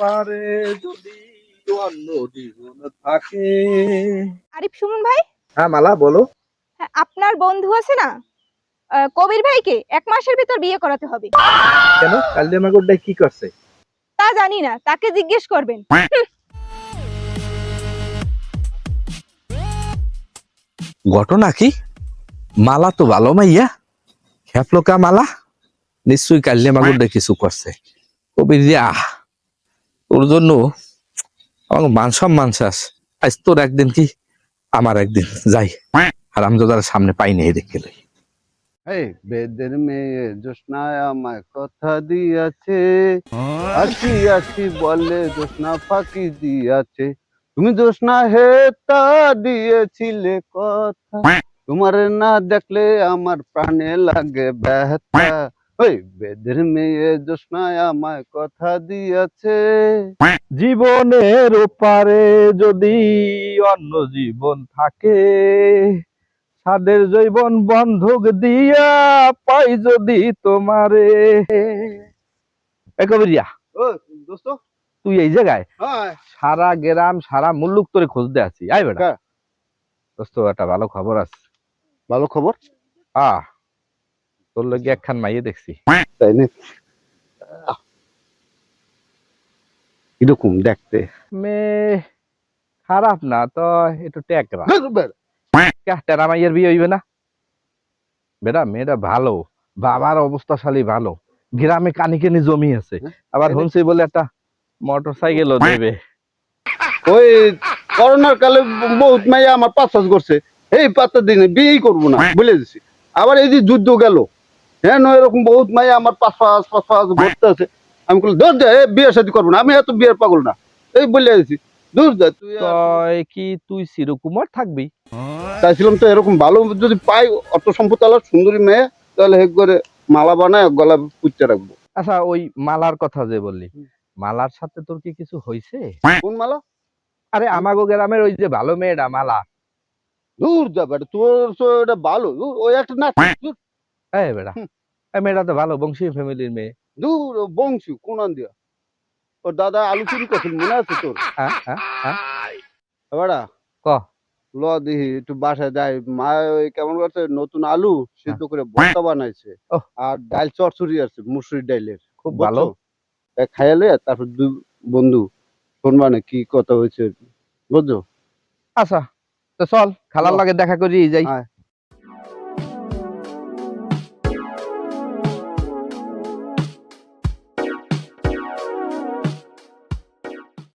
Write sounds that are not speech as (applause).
পারে যদি অন্য জীবন থাকে। আরিফ সুমন ভাই? হ্যাঁ মালা বলো। হ্যাঁ, আপনার বন্ধু আছে না? আহ, কবির ভাইকে এক মাসের ভিতর বিয়ে করাতে হবে। কেন? কালিয়া মাগুরটা কি করছে? তা জানি না তাকে জিজ্ঞেস করবেন। ঘটনা কি? মালা তো ভালো মাইয়া। খেপলোকা মালা? নিশ্চয়ই কালিয়া মাগুরটা কিছু করছে। কবির যে আহ। তোর জন্য আমার মান সম্মান শেষ। আজ তোর একদিন কি? আমার একদিন। যাই। (laughs) হারামজাদার সামনে পাইনি নেই দেখে লই এই বেদের মেয়ে জোসনায় আমায় কথা দিয়াছে। আসি আসি বলে জোসনা ফাঁকি দিয়াছে। তুমি জোসনা হে তা দিয়েছিলে কথা। (laughs) তোমার না দেখলে আমার প্রাণে লাগে ব্যথা। ওই বেদের মেয়ে জোসনায় আমায় কথা দিয়াছে। জীবনের ওপারে যদি অন্য জীবন থাকে সাদের জৈবন বন্ধক দিয়া পাই যদি তোমারে। এ কবিরিয়া ও দোস্ত। তুই এই জায়গায় হ্যাঁ। সারা গ্রাম সারা মুল্লুক তোরে খুঁজতে আছি। আই বেটা। দোস্ত একটা ভালো খবর আছে। ভালো খবর? আহ। তোর লগে একখান মাইয়ে দেখছি। তাই না? কীরকম দেখতে। মেয়ে খারাপ না তো একটু টেকরা বের, টেরা মাইয়ের বিয়ে হইবে না? বেটা মেয়েটা ভালো বাবার অবস্থাশালী ভালো। গ্রামে কানি কানি জমি আছে। আবার এনে- শুনছি বলে একটা মোটর সাইকেলও দেবে। ওই করোনার কালে বহুত মাইয়া আমার পাঁচ পাঁচ করছে এই পাঁচটা দিনে বিয়েই করব না বলে দিছি। আবার এই যে যুদ্ধ গেল হ্যাঁ নয় এরকম বহুত মাইয়া আমার পাঁচ পাঁচ পাঁচ পাঁচ ঘুরতে আছে। আমি বললাম দূর যা এই বিয়ে শাদী করব না। আমি এত বিয়ের পাগল না। এই বলে দিছি দূর যা তুই কি তুই চিরকুমার থাকবি? চাইছিলাম তো এরকম ভালো যদি পাই অত সম্পদ আলার সুন্দরী মেয়ে তাহলে হেক করে মালা বানায় গলা পুঁচতে রাখব। আচ্ছা ওই মালার কথা যে বললি মালার সাথে তোর কি কিছু হইছে? কোন মালা? আরে আমাগো গ্রামের ওই যে ভালো মেয়েটা মালা। দূর যা বেটা তোর তো এটা ভালো। ওই একটা না এই। এই মেয়েটা তো ভালো বংশী ফ্যামিলির মেয়ে। দূর ও বংশী কোন দিয়া। ওর দাদা আলু চুরি করছিল মনে আছে তোর? হ্যাঁ হ্যাঁ হ্যাঁ। বেটা ক? ল দিহি একটু বাসায় যাই। মা ওই কেমন করছে নতুন আলু সিদ্ধ করে ভর্তা বানাইছে। আর ডাল চচ্চড়ি আছে মুসুরি ডাইলের। খুব ভালো। খাইলে তারপর দুই বন্ধু শুনবা না কি কথা হয়েছে। বুঝছ? আচ্ছা তো চল খালার। লাগে দেখা করি যাই।